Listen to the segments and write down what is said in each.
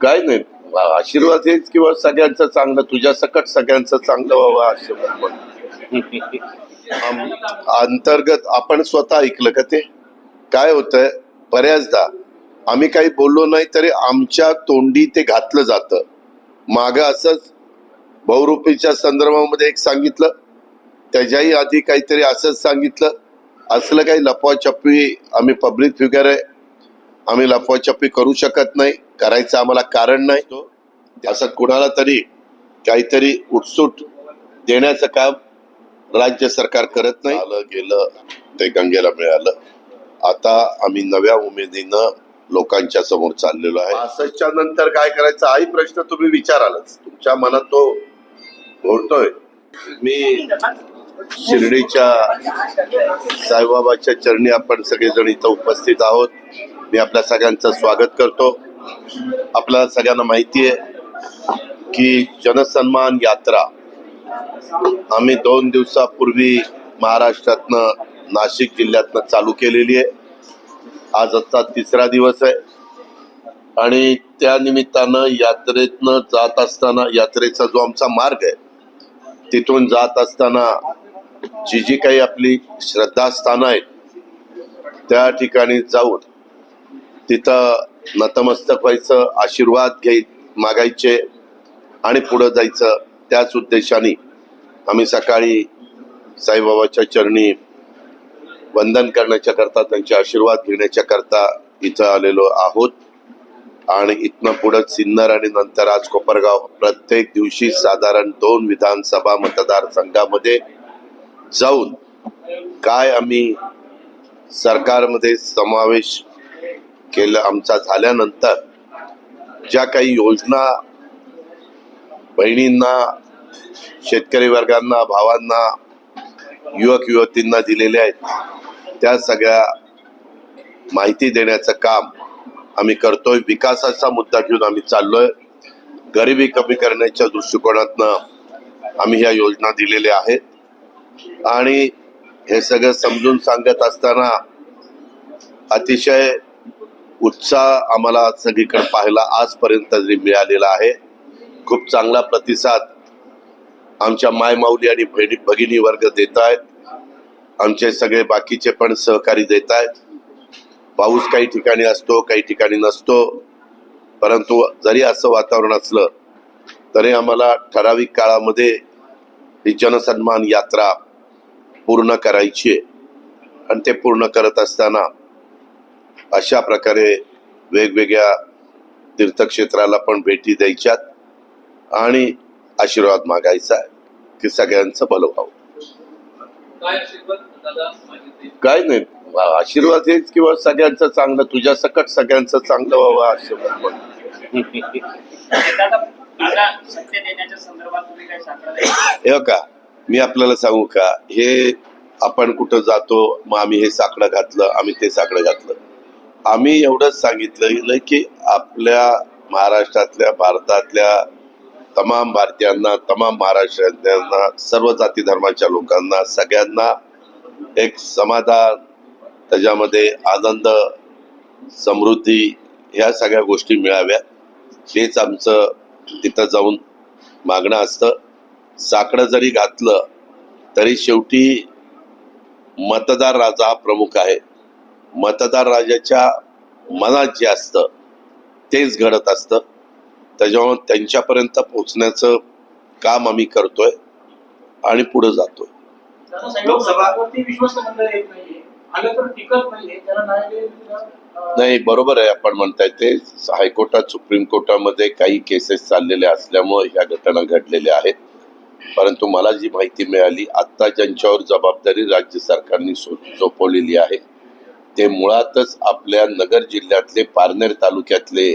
काय नाही. आशीर्वाद हेच किंवा सगळ्यांचं चांगलं तुझ्या सकट सगळ्यांचं चांगलं व्हावं आशीर्वाद अंतर्गत आपण स्वतः ऐकलं का ते? काय होतंय बऱ्याचदा आम्ही काही बोललो नाही तरी आमच्या तोंडी ते घातलं जातं. माग असंच बहुरूपीच्या संदर्भामध्ये एक सांगितलं त्याच्याही आधी काहीतरी असंच सांगितलं. असलं काही लपवाछपवी आम्ही पब्लिक फिगर आहे आम्ही लपवाछपवी करू शकत नाही करायचं आम्हाला कारण नाही. असं कुणाला तरी काहीतरी उठसूट देण्याचं काम राज्य सरकार करत नाही. आलं गेलं ते गंगेला मिळालं. आता आम्ही नव्या उमेदीनं लोकांच्या समोर चाललेलो आहे. पासष्टच्या नंतर काय करायचं? हाही प्रश्न तुम्ही विचारालच. तुमच्या मनात तो घोळतोय. मी शिर्डीच्या साईबाबाच्या चरणी आपण सगळेजण इथं उपस्थित आहोत. मी आपल्या सगळ्यांचं स्वागत करतो. आपल्याला सगळ्यांना माहिती आहे की जनसन्मान यात्रा आम्ही दोन दिवसापूर्वी महाराष्ट्रातनं नाशिक जिल्ह्यातनं चालू केलेली आहे. आज आजचा तिसरा दिवस आहे. आणि त्या निमित्तानं यात्रेतनं जात असताना यात्रेचा जो आमचा मार्ग आहे तिथून जात असताना जी जी काही आपली श्रद्धास्थानं आहेत त्या ठिकाणी जाऊन तिथं नतमस्तक व्हायचं आशीर्वाद घ्याय मागायचे आणि पुढं जायचं त्याच उद्देशाने आम्ही सकाळी साईबाबाच्या चरणी वंदन करण्याच्या करता त्यांचे आशीर्वाद घेण्याच्या करता इथं आलेलो आहोत. आणि इथनं पुढं सिन्नर आणि नंतर आज कोपरगाव प्रत्येक दिवशी साधारण दोन विधानसभा मतदारसंघामध्ये जाऊन काय आम्ही सरकारमध्ये समावेश केलं आमचा झाल्यानंतर ज्या काही योजना बहिणींना शेतकरी वर्गांना भावांना युवक युवतींना दिलेल्या आहेत त्या सगळ्या माहिती देण्याचं काम आम्ही करतोय. विकासाचा मुद्दा घेऊन आम्ही चाललोय. गरिबी कमी करण्याच्या दृष्टिकोनातनं आम्ही ह्या योजना दिलेल्या आहेत. आणि हे सगळं समजून सांगत असताना अतिशय उत्साह आम्हाला सगळीकडे पाहायला आजपर्यंत तरी मिळालेला आहे. खूप चांगला प्रतिसाद आमच्या मायमाऊली आणि बहिणी भगिनी वर्ग देत आहेत. आमचे सगळे बाकीचे पण सहकारी देत आहेत. पाऊस काही ठिकाणी असतो काही ठिकाणी नसतो. परंतु जरी असं वातावरण असलं तरी आम्हाला ठराविक काळामध्ये ही जनसन्मान यात्रा पूर्ण करायची आहे. आणि ते पूर्ण करत असताना अशा प्रकारे वेगवेगळ्या तीर्थक्षेत्राला पण भेटी द्यायच्यात आणि आशीर्वाद मागायचा आहे की सगळ्यांचं भलं व्हावं. काय आशीर्वाद? दादा मागितले काय नाही. आशीर्वाद हेच किंवा सगळ्यांचं चांगलं तुझ्या सकट सगळ्यांचं चांगलं व्हावं आशीर्वाद पण दादा दादा सत्य देण्याच्या संदर्भात तुम्ही काय सांगता हे का मी आपल्याला सांगू का? हे आपण कुठं जातो मग आम्ही हे साकडं घातलं आम्ही ते साकडं घातलं. आम्ही एवढंच सांगितलं की आपल्या महाराष्ट्रातल्या भारतातल्या तमाम भारतीयांना तमाम महाराष्ट्रातल्यांना सर्व जाती धर्माच्या लोकांना सगळ्यांना एक समाधान त्याच्यामध्ये आनंद समृद्धी ह्या सगळ्या गोष्टी मिळाव्या हेच आमचं तिथं जाऊन मागणं असतं. साकडं जरी घातलं तरी शेवटी मतदार राजा हा प्रमुख आहे. मतदार राजाच्या मनात जे असतं तेच घडत असतं. त्याच्यामुळे त्यांच्यापर्यंत पोहोचण्याचं काम आम्ही करतोय आणि पुढे जातोय. लोकसभावरती विश्वास मंडळ येत नाहीये. आलं तर टिकत नाहीये. त्याला नाही नाही बरोबर आहे आपण म्हणताय ते. हायकोर्टात सुप्रीम कोर्टामध्ये काही केसेस चाललेल्या असल्यामुळे ह्या घटना घडलेल्या आहेत. परंतु मला जी माहिती मिळाली आत्ता ज्यांच्यावर जबाबदारी राज्य सरकारने सोपवलेली आहे ते मुळातच आपल्या नगर जिल्ह्यातले पारनेर तालुक्यातले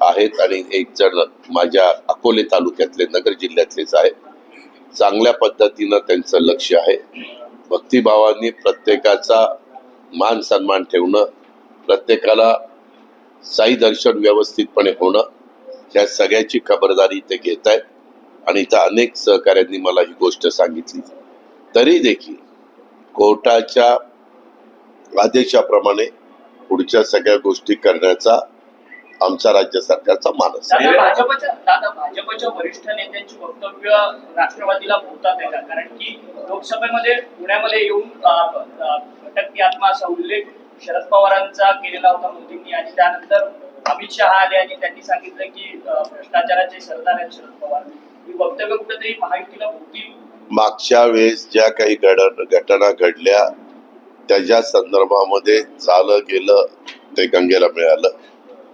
आहेत आणि एक जण माझ्या अकोले तालुक्यातले नगर जिल्ह्यातलेच आहेत. चांगल्या पद्धतीनं त्यांचं लक्ष आहे. भक्तिभावांनी प्रत्येकाचा मान सन्मान ठेवणं प्रत्येकाला साई दर्शन व्यवस्थितपणे होणं ह्या सगळ्याची खबरदारी ते घेत आहेत आणि इथं अनेक सहकाऱ्यांनी मला ही गोष्ट सांगितली. तरी देखील कोर्टाच्या आदेशाप्रमाणे पुढच्या सगळ्या गोष्टी करण्याचा आमचा राज्य सरकारचा मानस. भाजपच्या वरिष्ठ नेत्यांची वक्तव्य राष्ट्रवादीला आहे का कारण की लोकसभेमध्ये पुण्यामध्ये येऊन अ, अ, भटकती आत्मा असा उल्लेख शरद पवारांचा केलेला होता मोदींनी. आणि त्यानंतर अमित शहा आले आणि त्यांनी सांगितलं की भ्रष्टाचाराचे सरदार आहेत शरद पवार. ही वक्तव्य कुठेतरी महायुतीला भोवती मागच्या वेळेस ज्या काही घटना घडल्या त्याच्या संदर्भामध्ये झालं गेलं ते गंगेला मिळालं.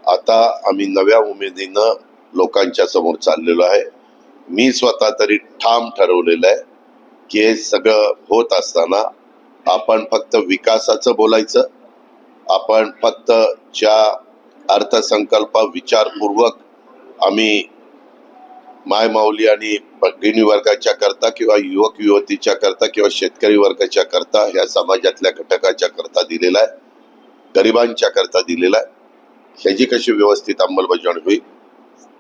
आता आम्ही नव्या उमेदीनं लोकांच्या समोर चाललेलो आहे. मी स्वतः तरी ठाम ठरवलेलं आहे की हे सगळं होत असताना आपण फक्त विकासाचं बोलायचं आपण फक्त ज्या अर्थसंकल्प विचारपूर्वक आम्ही माय माऊली आणि भगिनी वर्गाच्या करता किंवा युवक युवतीच्या करता किंवा शेतकरी वर्गाच्या करता ह्या समाजातल्या घटकाच्या करता दिलेला आहे. गरिबांच्या करता दिलेला आहे. ह्याची कशी व्यवस्थित अंमलबजावणी होईल?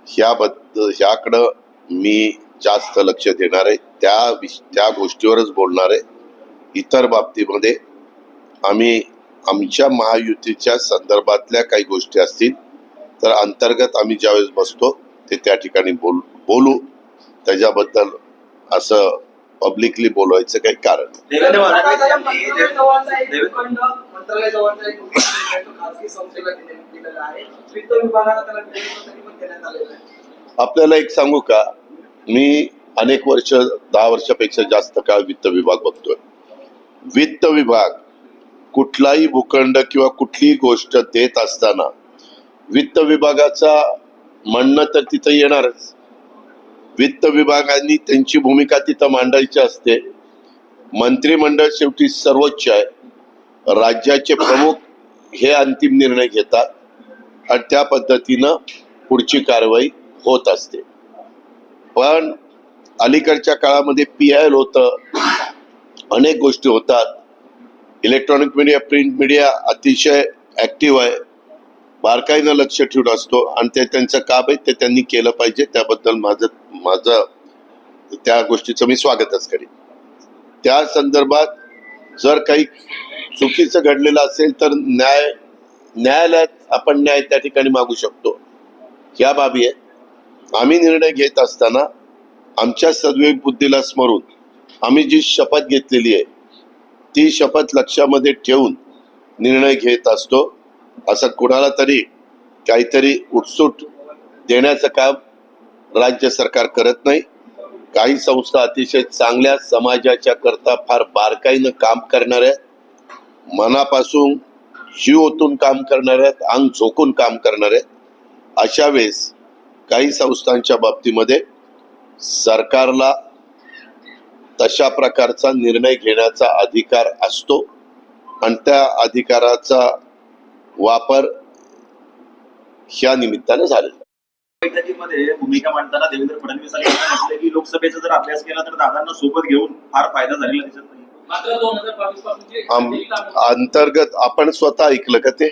ह्याबद्दल ह्याकडं मी जास्त लक्ष देणार आहे. त्या विश त्या गोष्टीवरच बोलणार आहे. इतर बाबतीमध्ये आम्ही आमच्या महायुतीच्या संदर्भातल्या काही गोष्टी असतील तर अंतर्गत आम्ही ज्यावेळेस बसतो ते त्या ठिकाणी बोल. बोलू त्याच्याबद्दल असं पब्लिकली बोलवायचं काही कारण आपल्याला एक सांगू का? मी अनेक वर्ष दहा वर्षापेक्षा जास्त काळ वित्त विभाग बघतोय. वित्त विभाग कुठलाही भूखंड किंवा कुठलीही गोष्ट देत असताना वित्त विभागाचा म्हणणं तर तिथं येणारच. वित्त विभागाने त्यांची भूमिका तिथं मांडायची असते. मंत्रिमंडळ शेवटी सर्वोच्च आहे. राज्याचे प्रमुख हे अंतिम निर्णय घेतात आणि त्या पद्धतीनं पुढची कारवाई होत असते. पण अलीकडच्या काळामध्ये पी आय एल होतं. अनेक गोष्टी होतात. इलेक्ट्रॉनिक मीडिया प्रिंट मीडिया अतिशय ॲक्टिव्ह आहे. बारकाईनं लक्ष ठेवून असतो आणि ते त्यांचं काम आहे ते त्यांनी केलं पाहिजे. त्याबद्दल माझं माझं त्या गोष्टीचं मी स्वागतच करीन. त्या संदर्भात जर काही चुकीचं घडलेलं असेल तर न्याय न्यायालयात आपण न्याय त्या ठिकाणी मागू शकतो. या बाबी आहेत. आम्ही निर्णय घेत असताना आमच्या सद्विवेक बुद्धीला स्मरून आम्ही जी शपथ घेतलेली आहे ती शपथ लक्षामध्ये ठेवून निर्णय घेत असतो. असं कुणाला तरी काहीतरी उठसूट देण्याचं काम राज्य सरकार करत नाही. काही संस्था अतिशय चांगल्या समाजाच्या करता फार बारकाईनं काम करणाऱ्या मनापासून जीव ओतून काम करणाऱ्या आहेत अंग झोकून काम करणाऱ्या अशा वेळेस काही संस्थांच्या बाबतीमध्ये सरकारला तशा प्रकारचा निर्णय घेण्याचा अधिकार असतो आणि त्या अधिकाराचा वापर ह्या निमित्तानं झालेला बैठकीमध्ये भूमिका मांडताना देवेंद्र फडणवीसांनी म्हटलं की लोकसभेचा जर अभ्यास केला तर दादांना सोबत घेऊन फार फायदा झालेला दिसत नाही. आम अंतर्गत आपण स्वतः ऐकलं का ते?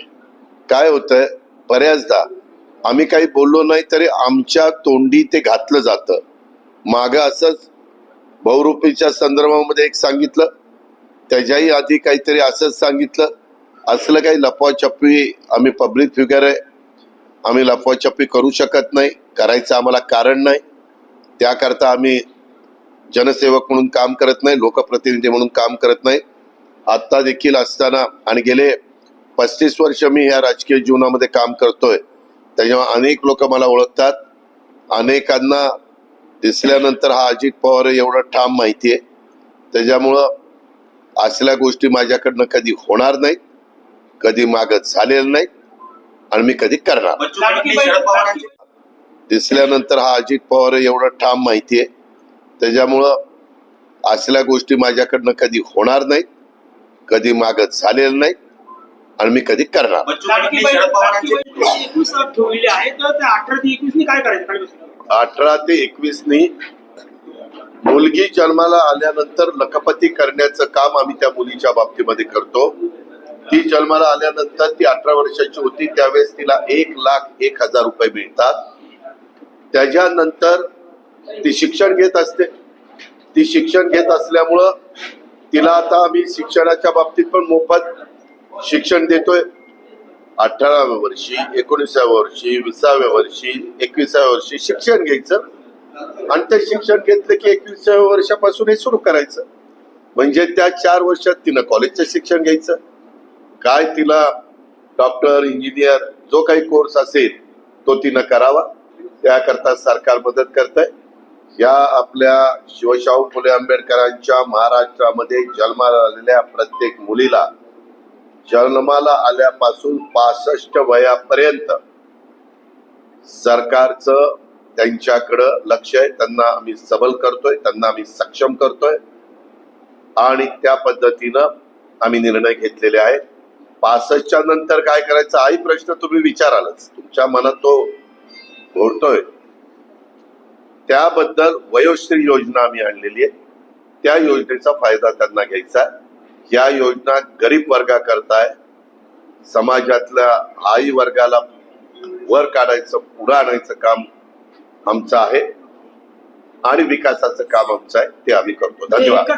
काय होतंय? बऱ्याचदा आम्ही काही बोललो नाही तरी आमच्या तोंडी ते घातलं जातं. माग असंच बहुरूपीच्या संदर्भामध्ये एक सांगितलं त्याच्याही आधी काहीतरी असंच सांगितलं. असलं काही लपवाछपवी आम्ही पब्लिक फिगर आहे. आम्ही लपवाछपी करू शकत नाही करायचं आम्हाला कारण नाही. त्याकरता आम्ही जनसेवक म्हणून काम करत नाही लोकप्रतिनिधी म्हणून काम करत नाही. आत्ता देखील असताना आणि गेले पस्तीस वर्ष मी ह्या राजकीय जीवनामध्ये काम करतोय. त्याच्यामुळे अनेक लोक मला ओळखतात. अनेकांना दिसल्यानंतर हा अजित पवार एवढं ठाम माहिती आहे. त्याच्यामुळं असल्या गोष्टी माझ्याकडनं कधी होणार नाही कधी मागत झालेलं नाही आणि मी कधी करणार नाही. दिसल्यानंतर हा अजित पवार एवढं ठाम माहिती आहे त्याच्यामुळं असल्या गोष्टी माझ्याकडनं कधी होणार नाहीत कधी मागत झालेल्या नाहीत आणि मी कधी करणार नाही. अठरा ते एकवीस काय करायचं अठरा ते एकवीसनी मुलगी जन्माला आल्यानंतर लखपती करण्याचं काम आम्ही त्या मुलीच्या बाबतीमध्ये करतो ती जन्माला आल्यानंतर ती अठरा वर्षाची होती. त्यावेळेस तिला एक लाख एक हजार रुपये मिळतात. त्याच्यानंतर ती शिक्षण घेत असते. ती शिक्षण घेत असल्यामुळं तिला आता आम्ही शिक्षणाच्या बाबतीत पण मोफत शिक्षण देतोय. अठराव्या वर्षी एकोणीसाव्या वर्षी विसाव्या वर्षी एकविसाव्या वर्षी शिक्षण घ्यायचं. आणि ते शिक्षण घेतलं की एकविसाव्या वर्षापासून हे सुरू करायचं. म्हणजे त्या चार वर्षात तिनं कॉलेजचं शिक्षण घ्यायचं. काय तिला डॉक्टर इंजिनियर जो काही कोर्स असेल तो तिनं करावा. त्याकरता सरकार मदत करत आहे या आपल्या शिवशाहू फुले आंबेडकरांच्या महाराष्ट्रामध्ये जन्माला आलेल्या प्रत्येक मुलीला जन्माला आल्यापासून पासष्ट वयापर्यंत सरकारचं त्यांच्याकडं लक्ष आहे. त्यांना आम्ही सबल करतोय त्यांना आम्ही सक्षम करतोय. आणि त्या पद्धतीनं आम्ही निर्णय घेतलेले आहेत. पासष्टच्या नंतर काय करायचं? हाही प्रश्न तुम्ही विचारालच. तुमच्या मनात तो घोरतोय त्याबद्दल वयोश्री योजना आम्ही आणलेली आहे. त्या योजनेचा फायदा त्यांना घ्यायचा आहे. या योजना गरीब वर्गाकरताय. समाजातल्या आई वर्गाला वर काढायचं पुढं आणायचं काम आमचं आहे. आणि विकासाचं काम आमचं आहे. ते आम्ही करतो. धन्यवाद.